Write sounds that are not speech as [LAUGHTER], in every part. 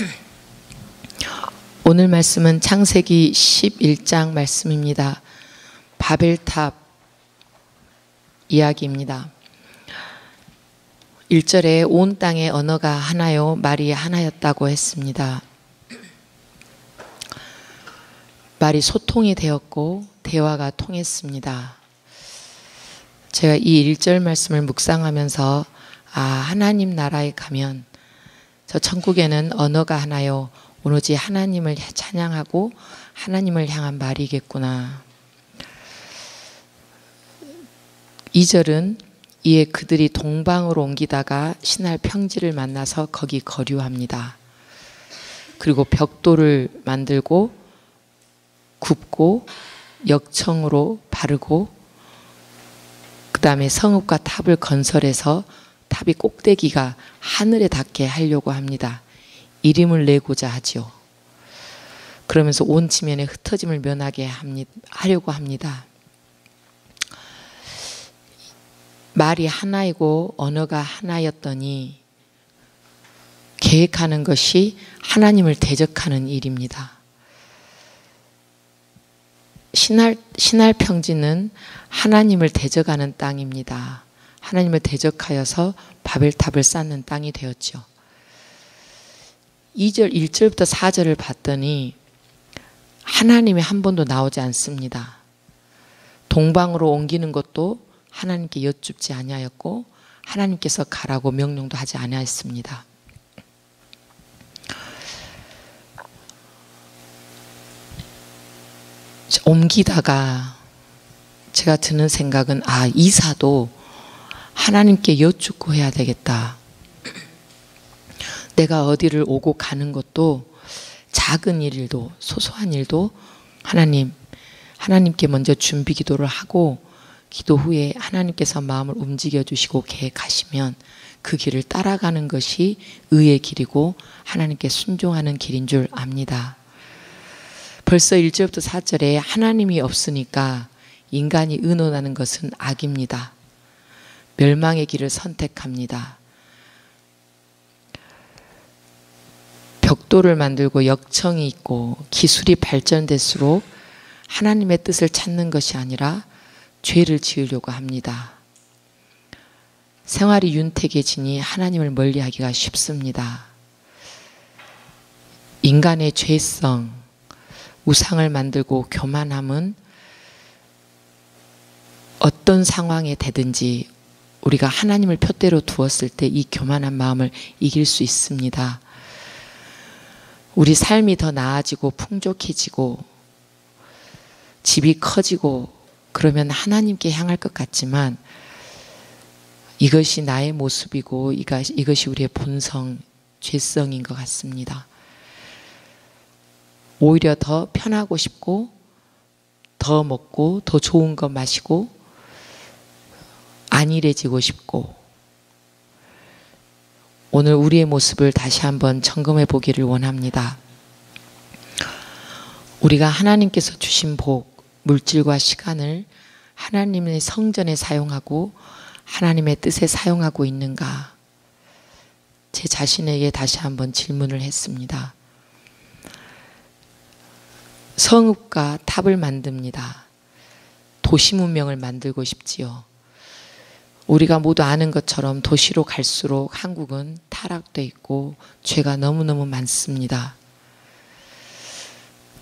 [CLEARS THROAT] 오늘 말씀은 창세기 11장 말씀입니다. 바벨탑 이야기입니다. 1절에 온 땅의 언어가 하나요, 말이 하나였다고 했습니다. 말이 소통이 되었고 대화가 통했습니다. 제가 이 1절 말씀을 묵상하면서 아, 하나님 나라에 가면 저 천국에는 언어가 하나요, 오로지 하나님을 찬양하고 하나님을 향한 말이겠구나. 2절은 이에 그들이 동방으로 옮기다가 신할 평지를 만나서 거기 거류합니다. 그리고 벽돌을 만들고 굽고 역청으로 바르고 그 다음에 성읍과 탑을 건설해서 탑이 꼭대기가 하늘에 닿게 하려고 합니다. 이름을 내고자 하지요. 그러면서 온 지면에 흩어짐을 면하게 합니다, 하려고 합니다. 말이 하나이고 언어가 하나였더니 계획하는 것이 하나님을 대적하는 일입니다. 신할, 신할 평지는 하나님을 대적하는 땅입니다. 하나님을 대적하여서 바벨탑을 쌓는 땅이 되었죠. 2절, 1절부터 4절을 봤더니 하나님이 한 번도 나오지 않습니다. 동방으로 옮기는 것도 하나님께 여쭙지 아니하였고 하나님께서 가라고 명령도 하지 아니하였습니다. 옮기다가 제가 드는 생각은 아 이사도 하나님께 여쭙고 해야 되겠다. 내가 어디를 오고 가는 것도 작은 일도 소소한 일도 하나님 하나님께 먼저 준비 기도를 하고 기도 후에 하나님께서 마음을 움직여 주시고 계획하시면 그 길을 따라가는 것이 의의 길이고 하나님께 순종하는 길인 줄 압니다. 벌써 1절부터 4절에 하나님이 없으니까 인간이 의논하는 것은 악입니다. 멸망의 길을 선택합니다. 벽돌을 만들고 역청이 있고 기술이 발전될수록 하나님의 뜻을 찾는 것이 아니라 죄를 지으려고 합니다. 생활이 윤택해지니 하나님을 멀리하기가 쉽습니다. 인간의 죄성, 우상을 만들고 교만함은 어떤 상황에 되든지 우리가 하나님을 표대로 두었을 때 이 교만한 마음을 이길 수 있습니다. 우리 삶이 더 나아지고 풍족해지고 집이 커지고 그러면 하나님께 향할 것 같지만 이것이 나의 모습이고 이것이 우리의 본성, 죄성인 것 같습니다. 오히려 더 편하고 싶고 더 먹고 더 좋은 거 마시고 안일해지고 싶고 오늘 우리의 모습을 다시 한번 점검해 보기를 원합니다. 우리가 하나님께서 주신 복, 물질과 시간을 하나님의 성전에 사용하고 하나님의 뜻에 사용하고 있는가? 제 자신에게 다시 한번 질문을 했습니다. 성읍과 탑을 만듭니다. 도시 문명을 만들고 싶지요. 우리가 모두 아는 것처럼 도시로 갈수록 한국은 타락돼 있고 죄가 너무너무 많습니다.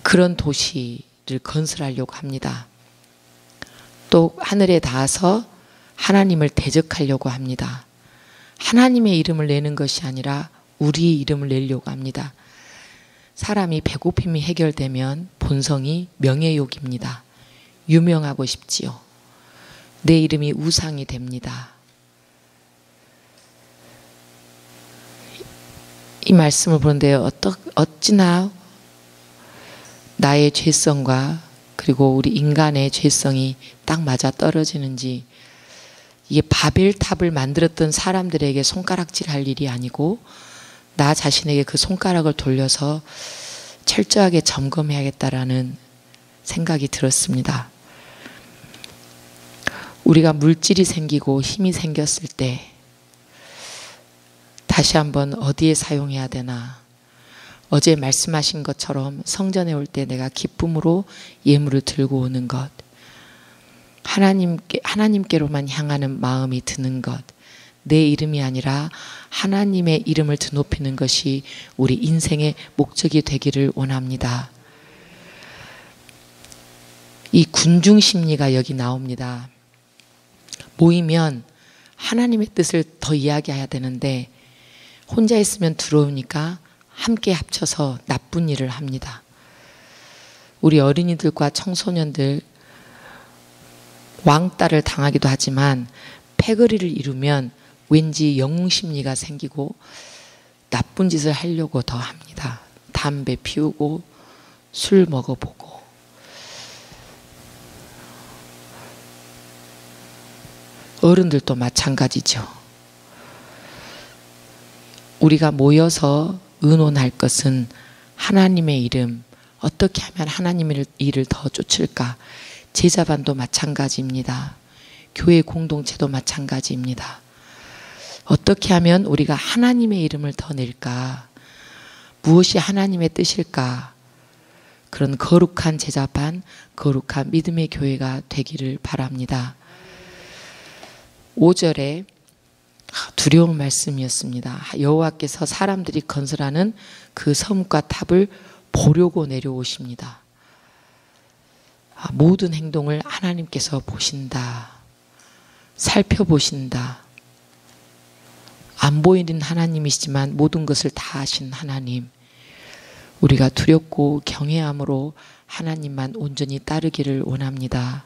그런 도시를 건설하려고 합니다. 또 하늘에 닿아서 하나님을 대적하려고 합니다. 하나님의 이름을 내는 것이 아니라 우리의 이름을 내려고 합니다. 사람이 배고픔이 해결되면 본성이 명예욕입니다. 유명하고 싶지요. 내 이름이 우상이 됩니다. 이 말씀을 보는데 어떠, 어찌나 나의 죄성과 그리고 우리 인간의 죄성이 딱 맞아 떨어지는지 이게 바벨탑을 만들었던 사람들에게 손가락질 할 일이 아니고 나 자신에게 그 손가락을 돌려서 철저하게 점검해야겠다라는 생각이 들었습니다. 우리가 물질이 생기고 힘이 생겼을 때 다시 한번 어디에 사용해야 되나 어제 말씀하신 것처럼 성전에 올 때 내가 기쁨으로 예물을 들고 오는 것. 하나님께, 하나님께로만 향하는 마음이 드는 것. 내 이름이 아니라 하나님의 이름을 드높이는 것이 우리 인생의 목적이 되기를 원합니다. 이 군중 심리가 여기 나옵니다. 모이면 하나님의 뜻을 더 이야기해야 되는데 혼자 있으면 두려우니까 함께 합쳐서 나쁜 일을 합니다. 우리 어린이들과 청소년들 왕따를 당하기도 하지만 패거리를 이루면 왠지 영웅 심리가 생기고 나쁜 짓을 하려고 더 합니다. 담배 피우고 술 먹어보고 어른들도 마찬가지죠. 우리가 모여서 의논할 것은 하나님의 이름, 어떻게 하면 하나님의 일을 더 쫓을까? 제자반도 마찬가지입니다. 교회 공동체도 마찬가지입니다. 어떻게 하면 우리가 하나님의 이름을 더 낼까? 무엇이 하나님의 뜻일까? 그런 거룩한 제자반, 거룩한 믿음의 교회가 되기를 바랍니다. 5절에 두려운 말씀이었습니다. 여호와께서 사람들이 건설하는 그 섬과 탑을 보려고 내려오십니다. 아, 모든 행동을 하나님께서 보신다. 살펴보신다. 안 보이는 하나님이시지만 모든 것을 다 아신 하나님. 우리가 두렵고 경외함으로 하나님만 온전히 따르기를 원합니다.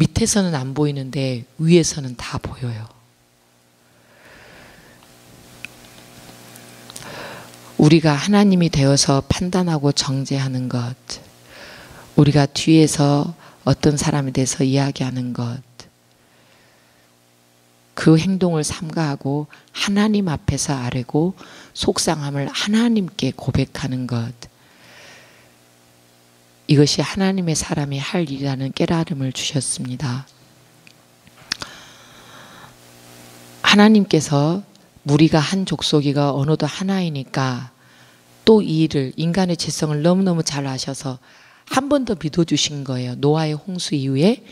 밑에서는 안 보이는데 위에서는 다 보여요. 우리가 하나님이 되어서 판단하고 정죄하는 것, 우리가 뒤에서 어떤 사람에 대해서 이야기하는 것, 그 행동을 삼가하고 하나님 앞에서 아뢰고 속상함을 하나님께 고백하는 것, 이것이 하나님의 사람이 할 일이라는 깨달음을 주셨습니다. 하나님께서 무리가 한 족속이가 언어도 하나이니까 또 이 일을 인간의 죄성을 너무너무 잘 아셔서 한 번 더 믿어 주신 거예요. 노아의 홍수 이후에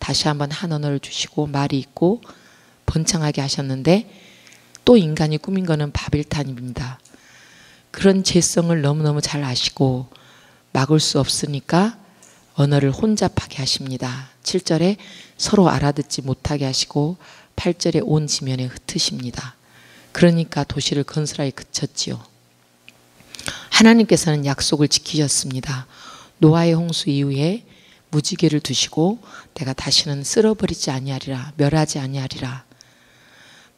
다시 한번 한 언어를 주시고 말이 있고 번창하게 하셨는데 또 인간이 꾸민 거는 바벨탄입니다. 그런 죄성을 너무너무 잘 아시고 막을 수 없으니까 언어를 혼잡하게 하십니다. 7절에 서로 알아듣지 못하게 하시고 8절에 온 지면에 흩으십니다. 그러니까 도시를 건설하기 그쳤지요. 하나님께서는 약속을 지키셨습니다. 노아의 홍수 이후에 무지개를 두시고 내가 다시는 쓸어버리지 아니하리라 멸하지 아니하리라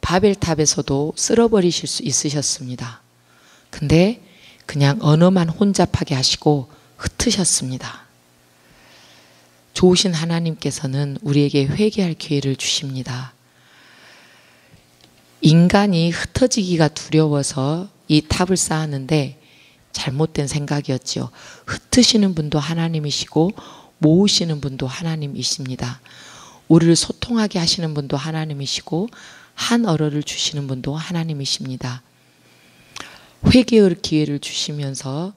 바벨탑에서도 쓸어버리실 수 있으셨습니다. 근데 그냥 언어만 혼잡하게 하시고 흩으셨습니다. 좋으신 하나님께서는 우리에게 회개할 기회를 주십니다. 인간이 흩어지기가 두려워서 이 탑을 쌓았는데 잘못된 생각이었지요. 흩으시는 분도 하나님이시고 모으시는 분도 하나님이십니다. 우리를 소통하게 하시는 분도 하나님이시고 한 어러를 주시는 분도 하나님이십니다. 회개의 기회를 주시면서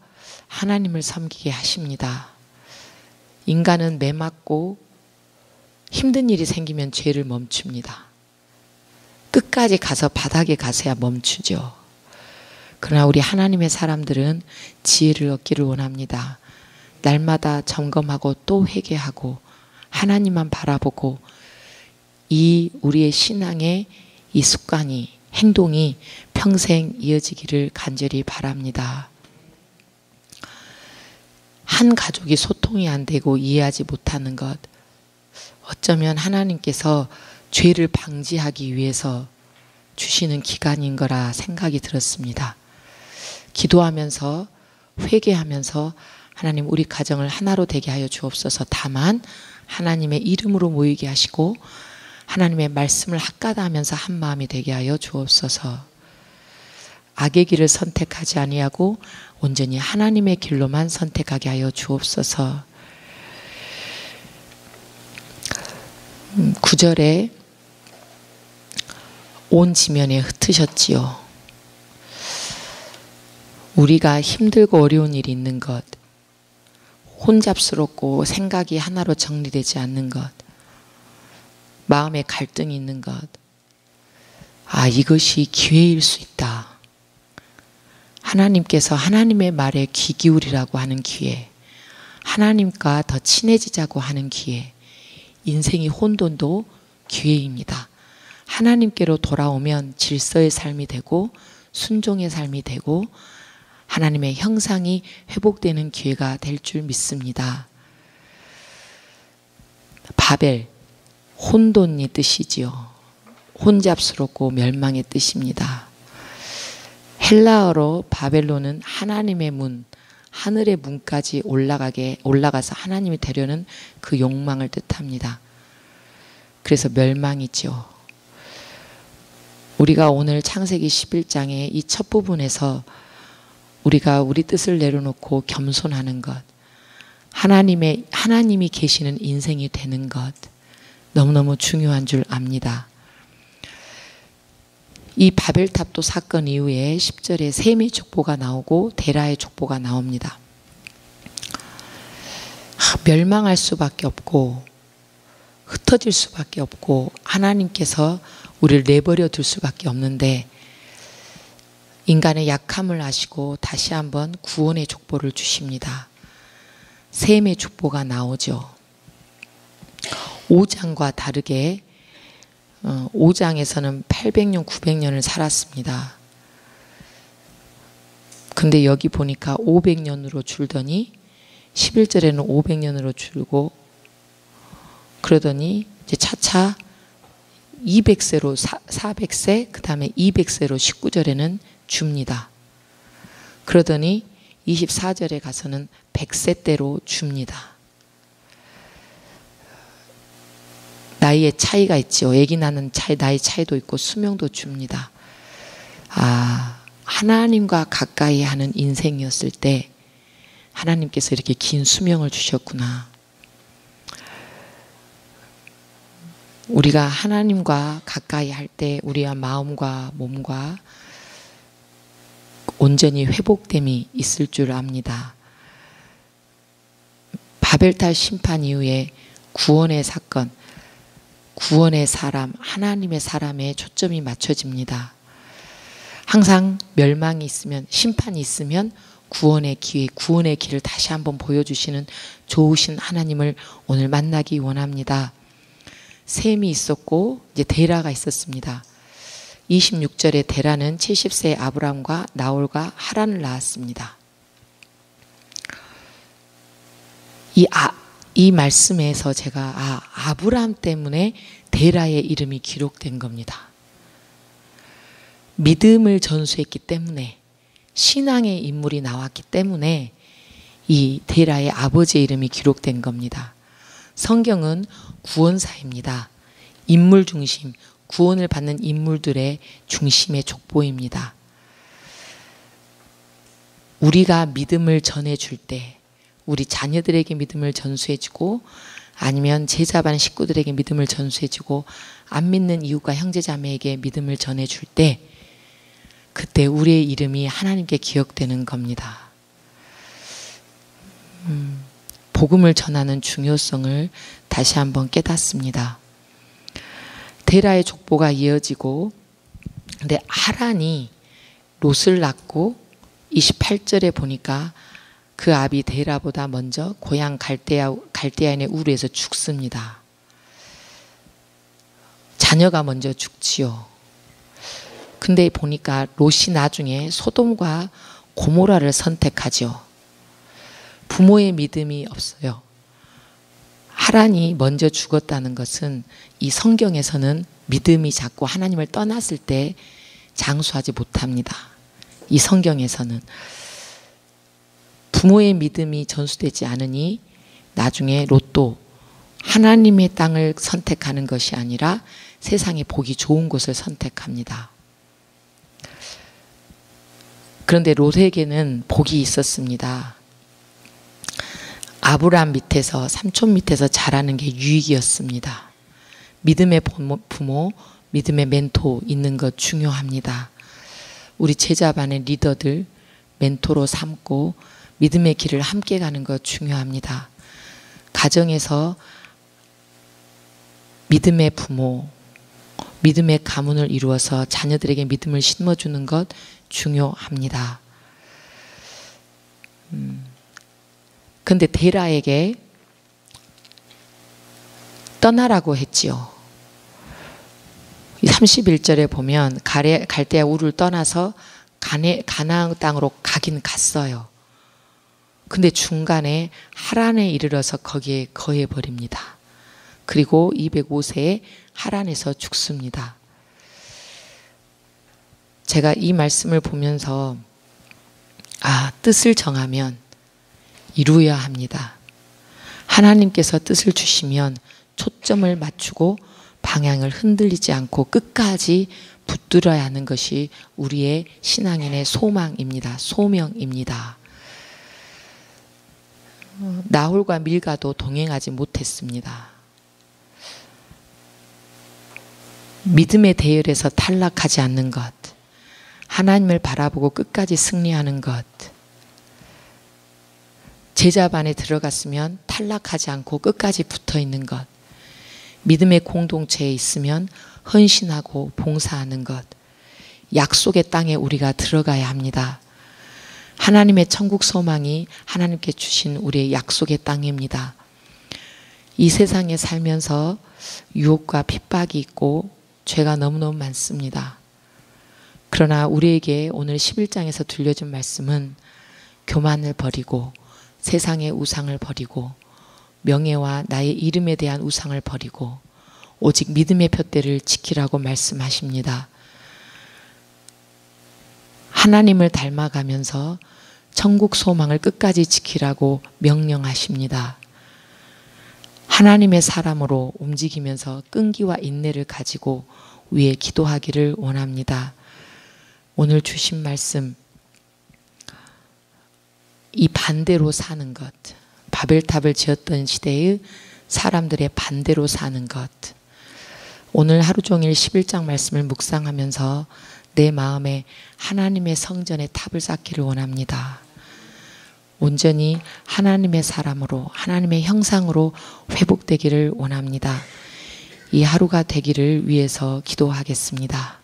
하나님을 섬기게 하십니다. 인간은 매맞고 힘든 일이 생기면 죄를 멈춥니다. 끝까지 가서 바닥에 가서야 멈추죠. 그러나 우리 하나님의 사람들은 지혜를 얻기를 원합니다. 날마다 점검하고 또 회개하고 하나님만 바라보고 이 우리의 신앙의 이 습관이 행동이 평생 이어지기를 간절히 바랍니다. 한 가족이 소통이 안 되고 이해하지 못하는 것. 어쩌면 하나님께서 죄를 방지하기 위해서 주시는 기간인 거라 생각이 들었습니다. 기도하면서 회개하면서 하나님 우리 가정을 하나로 되게 하여 주옵소서. 다만 하나님의 이름으로 모이게 하시고 하나님의 말씀을 학가다하면서 한 마음이 되게 하여 주옵소서. 악의 길을 선택하지 아니하고 온전히 하나님의 길로만 선택하게 하여 주옵소서. 9절에 음, 온 지면에 흩으셨지요. 우리가 힘들고 어려운 일이 있는 것, 혼잡스럽고 생각이 하나로 정리되지 않는 것, 마음에 갈등이 있는 것, 아, 이것이 기회일 수 있다. 하나님께서 하나님의 말에 귀 기울이라고 하는 기회, 하나님과 더 친해지자고 하는 기회, 인생이 혼돈도 기회입니다. 하나님께로 돌아오면 질서의 삶이 되고 순종의 삶이 되고 하나님의 형상이 회복되는 기회가 될 줄 믿습니다. 바벨, 혼돈이 뜻이지요. 혼잡스럽고 멸망의 뜻입니다. 헬라어로 바벨론은 하나님의 문, 하늘의 문까지 올라가게 올라가서 하나님이 되려는 그 욕망을 뜻합니다. 그래서 멸망이죠. 우리가 오늘 창세기 11장의 이 첫 부분에서 우리가 우리 뜻을 내려놓고 겸손하는 것, 하나님의 하나님이 계시는 인생이 되는 것 너무너무 중요한 줄 압니다. 이 바벨탑도 사건 이후에 10절에 셈의 족보가 나오고 데라의 족보가 나옵니다. 멸망할 수밖에 없고 흩어질 수밖에 없고 하나님께서 우리를 내버려 둘 수밖에 없는데 인간의 약함을 아시고 다시 한번 구원의 족보를 주십니다. 셈의 족보가 나오죠. 5장과 다르게 5장에서는 어, 800년, 900년을 살았습니다. 근데 여기 보니까 500년으로 줄더니 11절에는 500년으로 줄고 그러더니 이제 차차 200세로 400세 그 다음에 200세로 19절에는 줍니다. 그러더니 24절에 가서는 100세대로 줍니다. 나이의 차이가 있죠. 애기 낳는 차이, 나이 차이도 있고 수명도 줍니다. 아, 하나님과 가까이 하는 인생이었을 때 하나님께서 이렇게 긴 수명을 주셨구나. 우리가 하나님과 가까이 할 때 우리의 마음과 몸과 온전히 회복됨이 있을 줄 압니다. 바벨탈 심판 이후에 구원의 사건, 구원의 사람, 하나님의 사람에 초점이 맞춰집니다. 항상 멸망이 있으면, 심판이 있으면 구원의 기회, 구원의 길을 다시 한번 보여주시는 좋으신 하나님을 오늘 만나기 원합니다. 셈이 있었고, 이제 데라가 있었습니다. 26절에 데라는 70세 아브람과 나홀과 하란을 낳았습니다. 이 아, 이 말씀에서 제가 아, 아브라함 때문에 데라의 이름이 기록된 겁니다. 믿음을 전수했기 때문에 신앙의 인물이 나왔기 때문에 이 데라의 아버지의 이름이 기록된 겁니다. 성경은 구원사입니다. 인물 중심, 구원을 받는 인물들의 중심의 족보입니다. 우리가 믿음을 전해줄 때 우리 자녀들에게 믿음을 전수해주고 아니면 제자 반 식구들에게 믿음을 전수해주고 안 믿는 이웃과 형제자매에게 믿음을 전해줄 때 그때 우리의 이름이 하나님께 기억되는 겁니다. 음, 복음을 전하는 중요성을 다시 한번 깨닫습니다. 데라의 족보가 이어지고 근데 하란이 롯을 낳고 28절에 보니까 그 아비 데라보다 먼저 고향 갈대아, 갈대아인의 우르에서 죽습니다. 자녀가 먼저 죽지요. 근데 보니까 롯이 나중에 소돔과 고모라를 선택하죠. 부모의 믿음이 없어요. 하란이 먼저 죽었다는 것은 이 성경에서는 믿음이 자꾸 하나님을 떠났을 때 장수하지 못합니다. 이 성경에서는. 부모의 믿음이 전수되지 않으니 나중에 로또 하나님의 땅을 선택하는 것이 아니라 세상에 보기 좋은 곳을 선택합니다. 그런데 롯에게는 복이 있었습니다. 아브라함 밑에서 삼촌 밑에서 자라는 게 유익이었습니다. 믿음의 부모, 믿음의 멘토 있는 것 중요합니다. 우리 제자반의 리더들 멘토로 삼고 믿음의 길을 함께 가는 것 중요합니다. 가정에서 믿음의 부모, 믿음의 가문을 이루어서 자녀들에게 믿음을 심어주는 것 중요합니다. 음, 근데 데라에게 떠나라고 했지요. 31절에 보면 갈대아 우를 떠나서 가나안 땅으로 가긴 갔어요. 근데 중간에 하란에 이르러서 거기에 거해 버립니다. 그리고 205세에 하란에서 죽습니다. 제가 이 말씀을 보면서 아, 뜻을 정하면 이루어야 합니다. 하나님께서 뜻을 주시면 초점을 맞추고 방향을 흔들리지 않고 끝까지 붙들어야 하는 것이 우리의 신앙인의 소망입니다. 소명입니다. 나홀과 밀가도 동행하지 못했습니다. 믿음의 대열에서 탈락하지 않는 것, 하나님을 바라보고 끝까지 승리하는 것, 제자반에 들어갔으면 탈락하지 않고 끝까지 붙어 있는 것, 믿음의 공동체에 있으면 헌신하고 봉사하는 것, 약속의 땅에 우리가 들어가야 합니다. 하나님의 천국 소망이 하나님께 주신 우리의 약속의 땅입니다. 이 세상에 살면서 유혹과 핍박이 있고 죄가 너무너무 많습니다. 그러나 우리에게 오늘 11장에서 들려준 말씀은 교만을 버리고 세상의 우상을 버리고 명예와 나의 이름에 대한 우상을 버리고 오직 믿음의 푯대를 지키라고 말씀하십니다. 하나님을 닮아가면서 천국 소망을 끝까지 지키라고 명령하십니다. 하나님의 사람으로 움직이면서 끈기와 인내를 가지고 위에 기도하기를 원합니다. 오늘 주신 말씀, 이 반대로 사는 것, 바벨탑을 지었던 시대의 사람들의 반대로 사는 것, 오늘 하루 종일 11장 말씀을 묵상하면서 내 마음에 하나님의 성전의 탑을 쌓기를 원합니다. 온전히 하나님의 사람으로 하나님의 형상으로 회복되기를 원합니다. 이 하루가 되기를 위해서 기도하겠습니다.